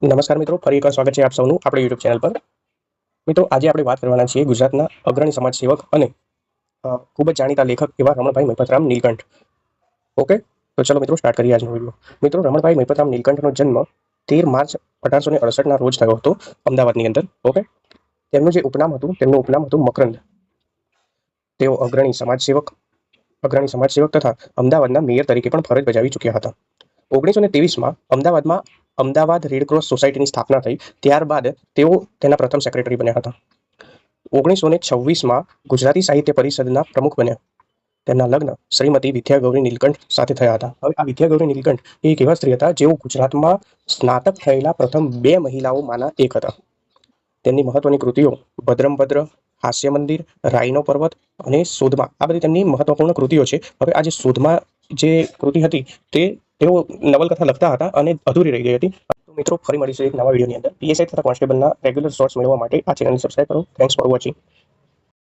નમસ્કાર મિત્રો, ફરી એકવાર સ્વાગત છે આપ સૌનું આપણી યુટ્યુબ ચેનલ પર. મિત્રો, આજે આપણે વાત કરવાના છીએ ગુજરાતના અગ્રણી સમાજ સેવક અને ખૂબ જ જાણીતા લેખક એવા રમણભાઈ મહિપતરામ નીલકંઠ. ઓકે? તો ચલો મિત્રો સ્ટાર્ટ કરીએ આજનો વીડિયો મિત્રો, રમણભાઈ મહિપતરામ નીલકંઠનો જન્મ તેર માર્ચ અઢારસો ને અડસઠના રોજ થયો હતો, અમદાવાદની અંદર. ઓકે? તેમનું જે ઉપનામ હતું, તેમનું ઉપનામ હતું મકરંદ. તેઓ અગ્રણી સમાજ સેવક અગ્રણી સમાજ સેવક તથા અમદાવાદના મેયર તરીકે પણ ફરજ બજાવી ચૂક્યા હતા. ઓગણીસો ને ત્રેવીસમાં અમદાવાદમાં અમદાવાદ રેડક્રોસ સોસાયટીની સ્થાપના થઈ. ત્યારબાદ તેઓ તેના પ્રથમ સેક્રેટરી બન્યા હતા. ઓગણીસો ને છવ્વીસમાં ગુજરાતી સાહિત્ય પરિષદના પ્રમુખ બન્યા. તેમના લગ્ન શ્રીમતી વિદ્યાગૌરી નીલકંઠ સાથે થયા હતા. હવે આ વિદ્યાગૌરી નીલકંઠ એ એક એવા સ્ત્રી હતા જેઓ ગુજરાતમાં સ્નાતક થયેલા પ્રથમ બે મહિલાઓમાંના એક હતા. તેમની મહત્વની કૃતિઓ ભદ્રમભદ્ર હાસ્ય મંદિર રાઈનો પર્વત અને શોધમાં આ બધી તેમની મહત્વપૂર્ણ કૃતિઓ છે. હવે આ જે શોધમાં જે કૃતિ હતી તે તેઓ નવલકથા લખતા હતા અને અધૂરી રહી ગઈ હતી. તો મિત્રો, ફરી મળીશું એક નવા વિડીયોની અંદર. પીએસઆઈ તથા કોન્સ્ટેબલના રેગ્યુલર શોર્ટ્સ મેળવવા માટે આ ચેનલને સબસ્ક્રાઈબ કરો. Thanks for watching